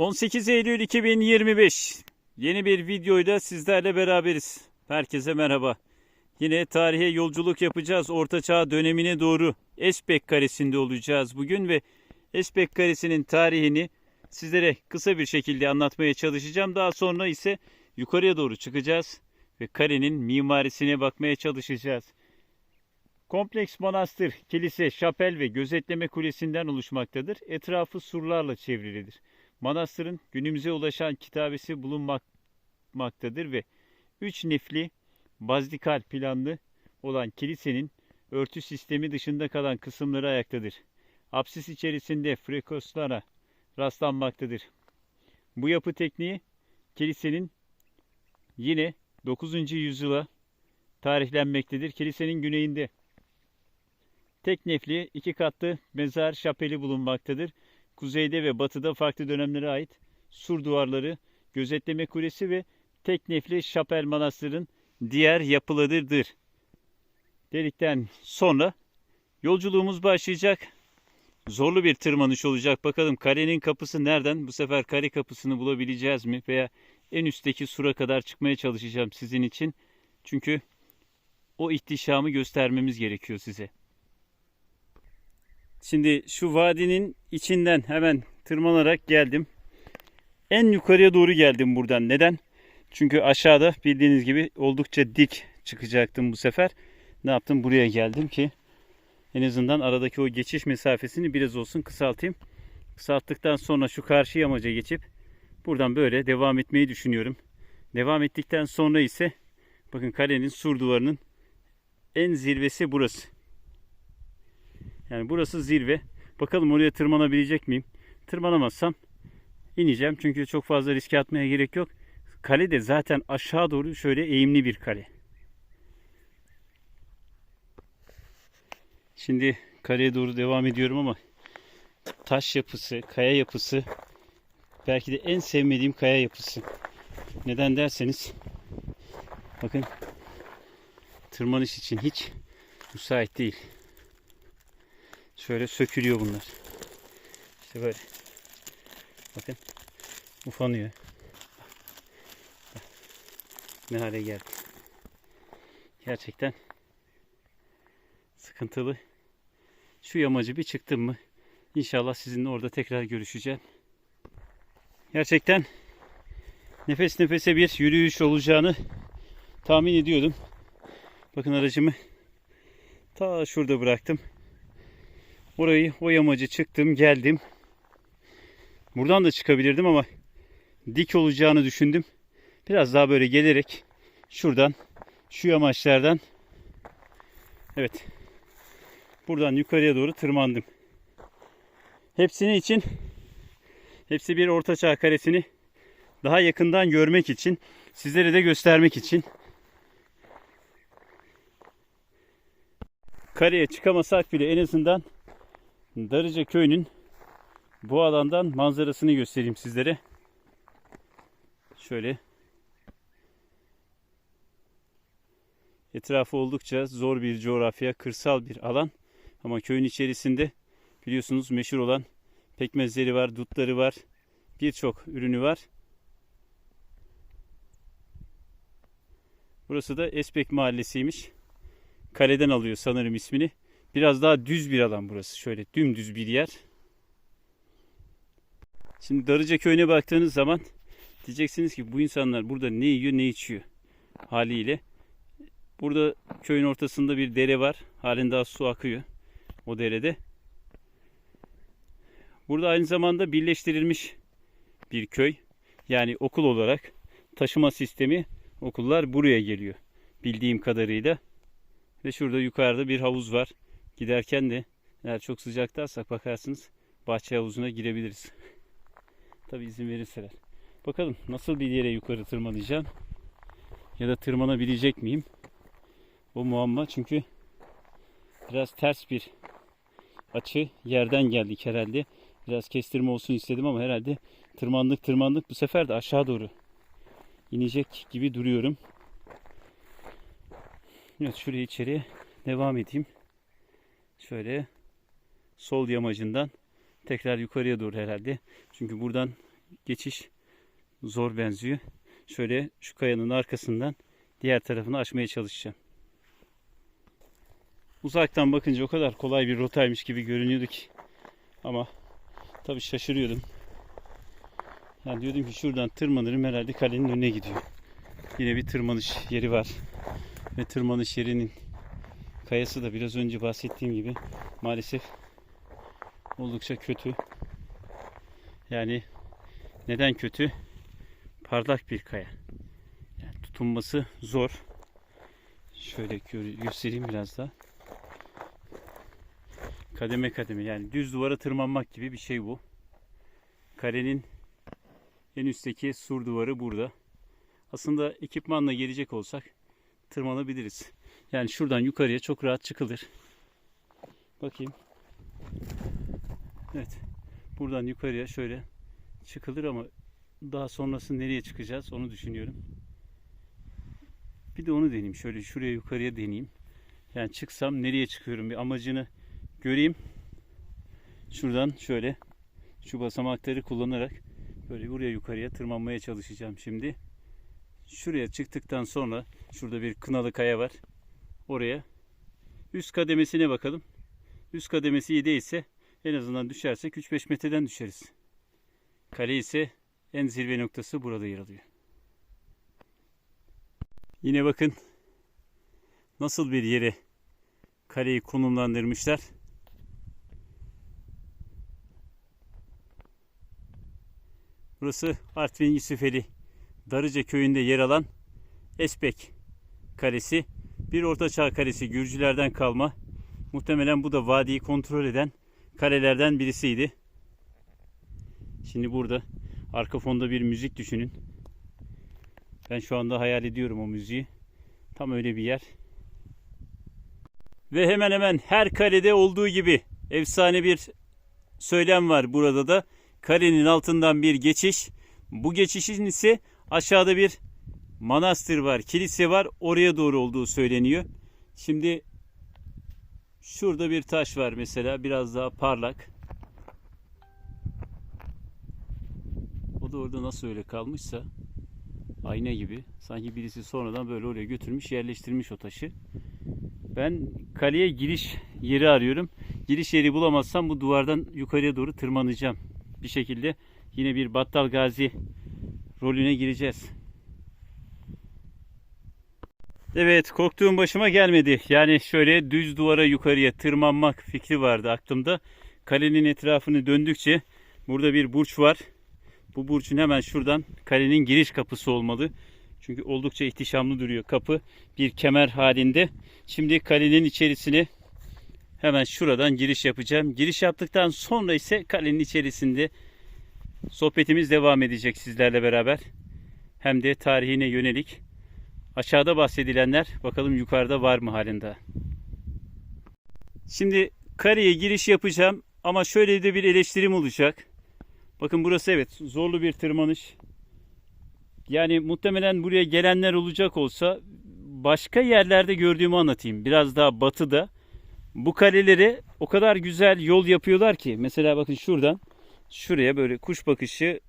18 Eylül 2025 yeni bir videoyla sizlerle beraberiz. Herkese merhaba. Yine tarihe yolculuk yapacağız. Orta Çağ dönemine doğru Esbek Karesi'nde olacağız bugün ve Esbek Karesi'nin tarihini sizlere kısa bir şekilde anlatmaya çalışacağım. Daha sonra ise yukarıya doğru çıkacağız ve karenin mimarisine bakmaya çalışacağız. Kompleks manastır, kilise, şapel ve gözetleme kulesinden oluşmaktadır. Etrafı surlarla çevrilidir. Manastırın günümüze ulaşan kitabesi bulunmaktadır ve üç nefli bazdikal planlı olan kilisenin örtü sistemi dışında kalan kısımları ayaktadır. Apsis içerisinde frekoslara rastlanmaktadır. Bu yapı tekniği kilisenin yine 9. yüzyıla tarihlenmektedir. Kilisenin güneyinde tek nefli iki katlı mezar şapeli bulunmaktadır. Kuzeyde ve batıda farklı dönemlere ait sur duvarları, gözetleme kulesi ve tek nefli şapel manastırın diğer yapılarıdır. Dedikten sonra yolculuğumuz başlayacak. Zorlu bir tırmanış olacak. Bakalım karenin kapısı nereden? Bu sefer kare kapısını bulabileceğiz mi? Veya en üstteki sura kadar çıkmaya çalışacağım sizin için. Çünkü o ihtişamı göstermemiz gerekiyor size. Şimdi şu vadinin içinden hemen tırmanarak geldim. En yukarıya doğru geldim buradan. Neden? Çünkü aşağıda bildiğiniz gibi oldukça dik çıkacaktım bu sefer. Ne yaptım? Buraya geldim ki en azından aradaki o geçiş mesafesini biraz olsun kısaltayım. Kısalttıktan sonra şu karşı yamaca geçip buradan böyle devam etmeyi düşünüyorum. Devam ettikten sonra ise bakın kalenin sur duvarının en zirvesi burası. Yani burası zirve. Bakalım oraya tırmanabilecek miyim? Tırmanamazsam ineceğim. Çünkü çok fazla riske atmaya gerek yok. Kale de zaten aşağı doğru şöyle eğimli bir kale. Şimdi kaleye doğru devam ediyorum ama taş yapısı, kaya yapısı belki de en sevmediğim kaya yapısı. Neden derseniz bakın tırmanış için hiç müsait değil. Şöyle sökülüyor bunlar. İşte böyle. Bakın. Ufanıyor. Ne hale geldi. Gerçekten sıkıntılı. Şu yamacı bir çıktım mı İnşallah sizinle orada tekrar görüşeceğim. Gerçekten nefes nefese bir yürüyüş olacağını tahmin ediyordum. Bakın aracımı ta şurada bıraktım. Orayı o yamacı çıktım geldim. Buradan da çıkabilirdim ama dik olacağını düşündüm. Biraz daha böyle gelerek şuradan şu yamaçlardan evet buradan yukarıya doğru tırmandım. Hepsini için hepsi bir ortaçağ karesini daha yakından görmek için sizlere de göstermek için kareye çıkamasak bile en azından Darıca köyünün bu alandan manzarasını göstereyim sizlere. Şöyle. Etrafı oldukça zor bir coğrafya, kırsal bir alan. Ama köyün içerisinde biliyorsunuz meşhur olan pekmezleri var, dutları var. Birçok ürünü var. Burası da Espek Mahallesi'ymiş. Kaleden alıyor sanırım ismini. Biraz daha düz bir alan burası. Şöyle dümdüz bir yer. Şimdi Darıca köyüne baktığınız zaman diyeceksiniz ki bu insanlar burada ne yiyor ne içiyor haliyle. Burada köyün ortasında bir dere var. Halen daha su akıyor o derede. Burada aynı zamanda birleştirilmiş bir köy. Yani okul olarak taşıma sistemi okullar buraya geliyor. Bildiğim kadarıyla. Ve şurada yukarıda bir havuz var. Giderken de eğer çok sıcaktaysak bakarsınız bahçe havuzuna girebiliriz. Tabi izin verirseler. Bakalım nasıl bir yere yukarı tırmanacağım. Ya da tırmanabilecek miyim? O muamma çünkü biraz ters bir açı yerden geldik herhalde. Biraz kestirme olsun istedim ama herhalde tırmandık tırmandık bu sefer de aşağı doğru inecek gibi duruyorum. Evet şuraya içeriye devam edeyim. Şöyle sol yamacından tekrar yukarıya doğru herhalde. Çünkü buradan geçiş zor benziyor. Şöyle şu kayanın arkasından diğer tarafını açmaya çalışacağım. Uzaktan bakınca o kadar kolay bir rotaymış gibi görünüyordu ki. Ama tabii şaşırıyordum. Yani diyordum ki şuradan tırmanırım herhalde kalenin önüne gidiyor. Yine bir tırmanış yeri var. Ve tırmanış yerinin kayası da biraz önce bahsettiğim gibi maalesef oldukça kötü. Yani neden kötü? Parlak bir kaya. Yani tutunması zor. Şöyle gö- göstereyim biraz daha. Kademe kademe yani düz duvara tırmanmak gibi bir şey bu. Karenin en üstteki sur duvarı burada. Aslında ekipmanla gelecek olsak tırmanabiliriz. Yani şuradan yukarıya çok rahat çıkılır. Bakayım. Evet. Buradan yukarıya şöyle çıkılır ama daha sonrası nereye çıkacağız onu düşünüyorum. Bir de onu deneyeyim. Şöyle şuraya yukarıya deneyeyim. Yani çıksam nereye çıkıyorum bir amacını göreyim. Şuradan şöyle şu basamakları kullanarak böyle buraya yukarıya tırmanmaya çalışacağım şimdi. Şuraya çıktıktan sonra şurada bir kınalı kaya var. Oraya üst kademesine bakalım. Üst kademesi iyi değilse en azından düşersek 3-5 metreden düşeriz. Kale ise en zirve noktası burada yer alıyor. Yine bakın nasıl bir yere kaleyi konumlandırmışlar. Burası Artvin Yusufeli Darıca köyünde yer alan Esbek Kalesi. Bir ortaçağ kalesi Gürcülerden kalma. Muhtemelen bu da vadiyi kontrol eden kalelerden birisiydi. Şimdi burada arka fonda bir müzik düşünün. Ben şu anda hayal ediyorum o müziği. Tam öyle bir yer. Ve hemen hemen her kalede olduğu gibi efsane bir söylem var burada da. Kalenin altından bir geçiş. Bu geçişin ise aşağıda bir manastır var, kilise var. Oraya doğru olduğu söyleniyor. Şimdi şurada bir taş var mesela biraz daha parlak. O da orada nasıl öyle kalmışsa ayna gibi. Sanki birisi sonradan böyle oraya götürmüş yerleştirmiş o taşı. Ben kaleye giriş yeri arıyorum. Giriş yeri bulamazsam bu duvardan yukarıya doğru tırmanacağım. Bir şekilde yine bir Battal Gazi rolüne gireceğiz. Evet korktuğum başıma gelmedi. Yani şöyle düz duvara yukarıya tırmanmak fikri vardı aklımda. Kalenin etrafını döndükçe burada bir burç var. Bu burçun hemen şuradan kalenin giriş kapısı olmalı. Çünkü oldukça ihtişamlı duruyor kapı. Bir kemer halinde. Şimdi kalenin içerisine hemen şuradan giriş yapacağım. Giriş yaptıktan sonra ise kalenin içerisinde sohbetimiz devam edecek sizlerle beraber. Hem de tarihine yönelik. Aşağıda bahsedilenler bakalım yukarıda var mı halinde. Şimdi kareye giriş yapacağım ama şöyle de bir eleştirim olacak. Bakın burası evet zorlu bir tırmanış. Yani muhtemelen buraya gelenler olacak olsa başka yerlerde gördüğümü anlatayım. Biraz daha batıda. Bu kaleleri o kadar güzel yol yapıyorlar ki. Mesela bakın şuradan şuraya böyle kuş bakışı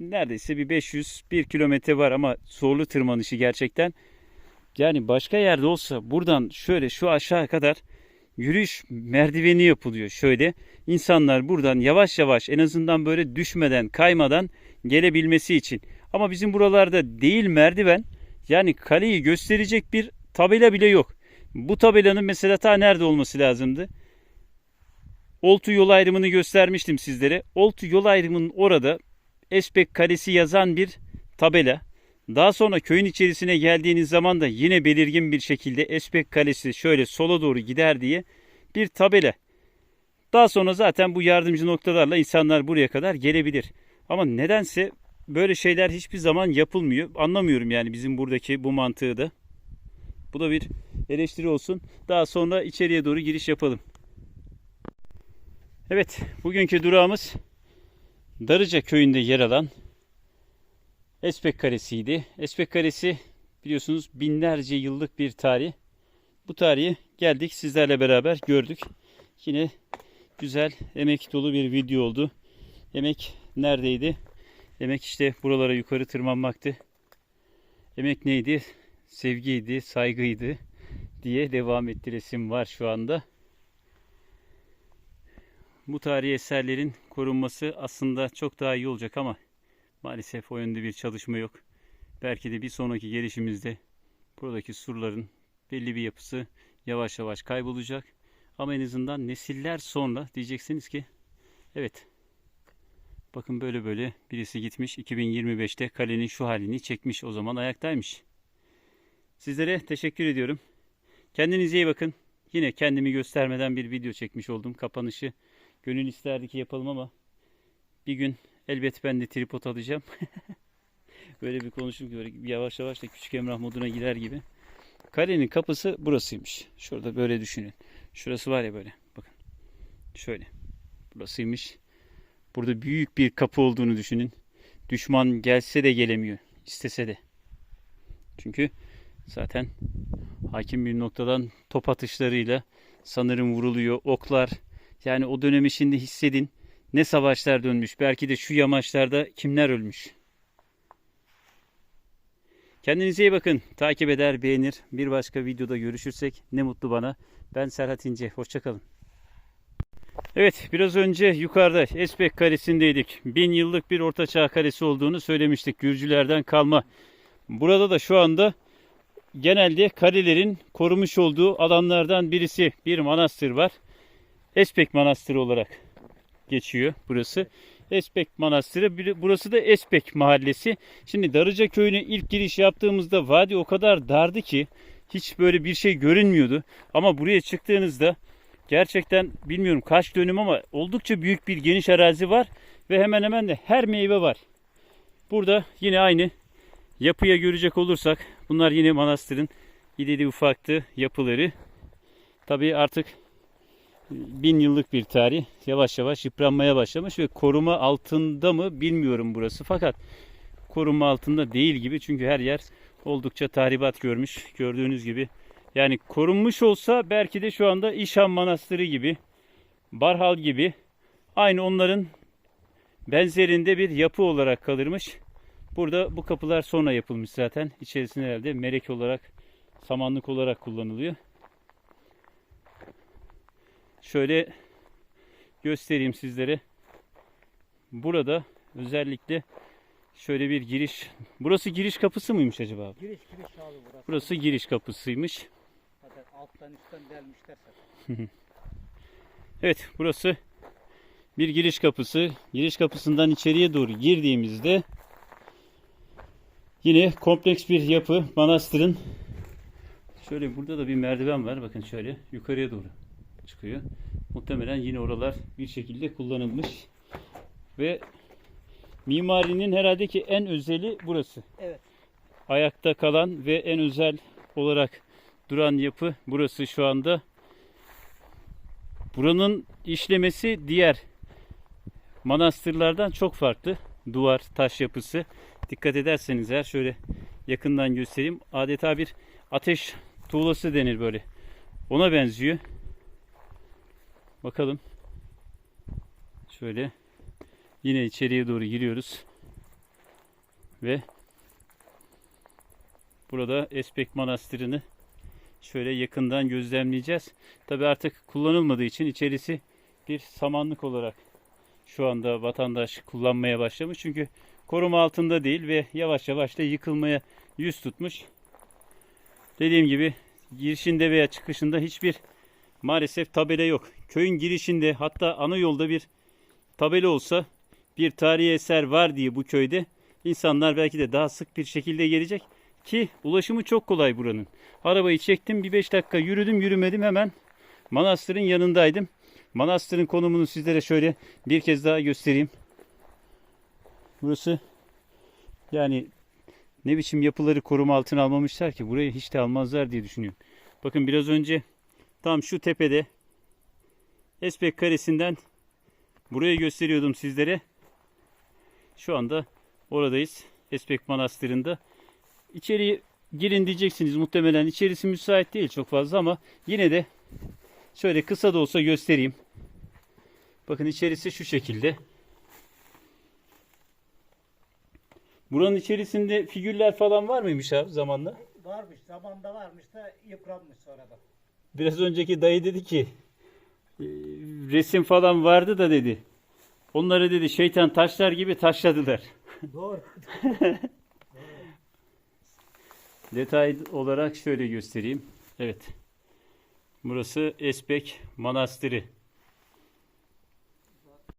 neredeyse bir 500 1 kilometre var ama zorlu tırmanışı gerçekten. Yani başka yerde olsa buradan şöyle şu aşağı kadar yürüyüş merdiveni yapılıyor şöyle. İnsanlar buradan yavaş yavaş en azından böyle düşmeden, kaymadan gelebilmesi için. Ama bizim buralarda değil merdiven yani kaleyi gösterecek bir tabela bile yok. Bu tabelanın mesela ta nerede olması lazımdı? Oltu yol ayrımını göstermiştim sizlere. Oltu yol ayrımının orada Espek Kalesi yazan bir tabela. Daha sonra köyün içerisine geldiğiniz zaman da yine belirgin bir şekilde Espek Kalesi şöyle sola doğru gider diye bir tabela. Daha sonra zaten bu yardımcı noktalarla insanlar buraya kadar gelebilir. Ama nedense böyle şeyler hiçbir zaman yapılmıyor. Anlamıyorum yani bizim buradaki bu mantığı da. Bu da bir eleştiri olsun. Daha sonra içeriye doğru giriş yapalım. Evet, bugünkü durağımız Darıca köyünde yer alan Espek Kalesi'ydi. Espek Kalesi biliyorsunuz binlerce yıllık bir tarih. Bu tarihi geldik sizlerle beraber gördük. Yine güzel emek dolu bir video oldu. Emek neredeydi? Emek işte buralara yukarı tırmanmaktı. Emek neydi? Sevgiydi, saygıydı diye devam ettiresim var şu anda. Bu tarihi eserlerin korunması aslında çok daha iyi olacak ama maalesef o yönde bir çalışma yok. Belki de bir sonraki gelişimizde buradaki surların belli bir yapısı yavaş yavaş kaybolacak. Ama en azından nesiller sonra diyeceksiniz ki evet bakın böyle böyle birisi gitmiş 2025'te kalenin şu halini çekmiş o zaman ayaktaymış. Sizlere teşekkür ediyorum. Kendinize iyi bakın. Yine kendimi göstermeden bir video çekmiş oldum. Kapanışı gönül isterdi ki yapalım ama bir gün elbet ben de tripod alacağım. böyle bir konuşup böyle yavaş yavaş da küçük Emrah moduna girer gibi. Kalenin kapısı burasıymış. Şurada böyle düşünün. Şurası var ya böyle. Bakın. Şöyle. Burasıymış. Burada büyük bir kapı olduğunu düşünün. Düşman gelse de gelemiyor. istese de. Çünkü zaten hakim bir noktadan top atışlarıyla sanırım vuruluyor. Oklar. Yani o dönemi şimdi hissedin. Ne savaşlar dönmüş. Belki de şu yamaçlarda kimler ölmüş. Kendinize iyi bakın. Takip eder, beğenir. Bir başka videoda görüşürsek ne mutlu bana. Ben Serhat İnce. Hoşçakalın. Evet biraz önce yukarıda Esbek Kalesi'ndeydik. Bin yıllık bir ortaçağ kalesi olduğunu söylemiştik. Gürcülerden kalma. Burada da şu anda genelde kalelerin korumuş olduğu alanlardan birisi bir manastır var. Espek Manastırı olarak geçiyor burası. Espek Manastırı. Burası da Espek Mahallesi. Şimdi Darıca Köyü'ne ilk giriş yaptığımızda vadi o kadar dardı ki hiç böyle bir şey görünmüyordu. Ama buraya çıktığınızda gerçekten bilmiyorum kaç dönüm ama oldukça büyük bir geniş arazi var ve hemen hemen de her meyve var. Burada yine aynı yapıya görecek olursak bunlar yine manastırın irili ufaktı yapıları. Tabii artık bin yıllık bir tarih yavaş yavaş yıpranmaya başlamış ve koruma altında mı bilmiyorum burası. Fakat koruma altında değil gibi çünkü her yer oldukça tahribat görmüş gördüğünüz gibi. Yani korunmuş olsa belki de şu anda İşhan Manastırı gibi, Barhal gibi aynı onların benzerinde bir yapı olarak kalırmış. Burada bu kapılar sonra yapılmış zaten. İçerisinde herhalde melek olarak, samanlık olarak kullanılıyor. Şöyle göstereyim sizlere. Burada özellikle şöyle bir giriş. Burası giriş kapısı mıymış acaba? Giriş giriş abi burası. Burası giriş kapısıymış. Zaten alttan üstten delmişler zaten. Evet burası bir giriş kapısı. Giriş kapısından içeriye doğru girdiğimizde yine kompleks bir yapı manastırın şöyle burada da bir merdiven var. Bakın şöyle yukarıya doğru çıkıyor. Muhtemelen yine oralar bir şekilde kullanılmış. Ve mimarinin herhalde ki en özeli burası. Evet. Ayakta kalan ve en özel olarak duran yapı burası şu anda. Buranın işlemesi diğer manastırlardan çok farklı. Duvar, taş yapısı. Dikkat ederseniz eğer şöyle yakından göstereyim. Adeta bir ateş tuğlası denir böyle. Ona benziyor. Bakalım. Şöyle yine içeriye doğru giriyoruz. Ve burada Espek Manastırı'nı şöyle yakından gözlemleyeceğiz. Tabi artık kullanılmadığı için içerisi bir samanlık olarak şu anda vatandaş kullanmaya başlamış. Çünkü koruma altında değil ve yavaş yavaş da yıkılmaya yüz tutmuş. Dediğim gibi girişinde veya çıkışında hiçbir maalesef tabela yok. Köyün girişinde hatta ana yolda bir tabela olsa bir tarihi eser var diye bu köyde insanlar belki de daha sık bir şekilde gelecek ki ulaşımı çok kolay buranın. Arabayı çektim bir 5 dakika yürüdüm yürümedim hemen manastırın yanındaydım. Manastırın konumunu sizlere şöyle bir kez daha göstereyim. Burası yani ne biçim yapıları koruma altına almamışlar ki burayı hiç de almazlar diye düşünüyorum. Bakın biraz önce tam şu tepede Espek Kalesi'nden buraya gösteriyordum sizlere. Şu anda oradayız. Espek Manastırı'nda. İçeri girin diyeceksiniz muhtemelen. İçerisi müsait değil çok fazla ama yine de şöyle kısa da olsa göstereyim. Bakın içerisi şu şekilde. Buranın içerisinde figürler falan var mıymış abi zamanla? Varmış, zamanda varmış da yıpranmış sonradan. Biraz önceki dayı dedi ki resim falan vardı da dedi. Onları dedi şeytan taşlar gibi taşladılar. Doğru. Detay olarak şöyle göstereyim. Evet. Burası Esbek Manastırı.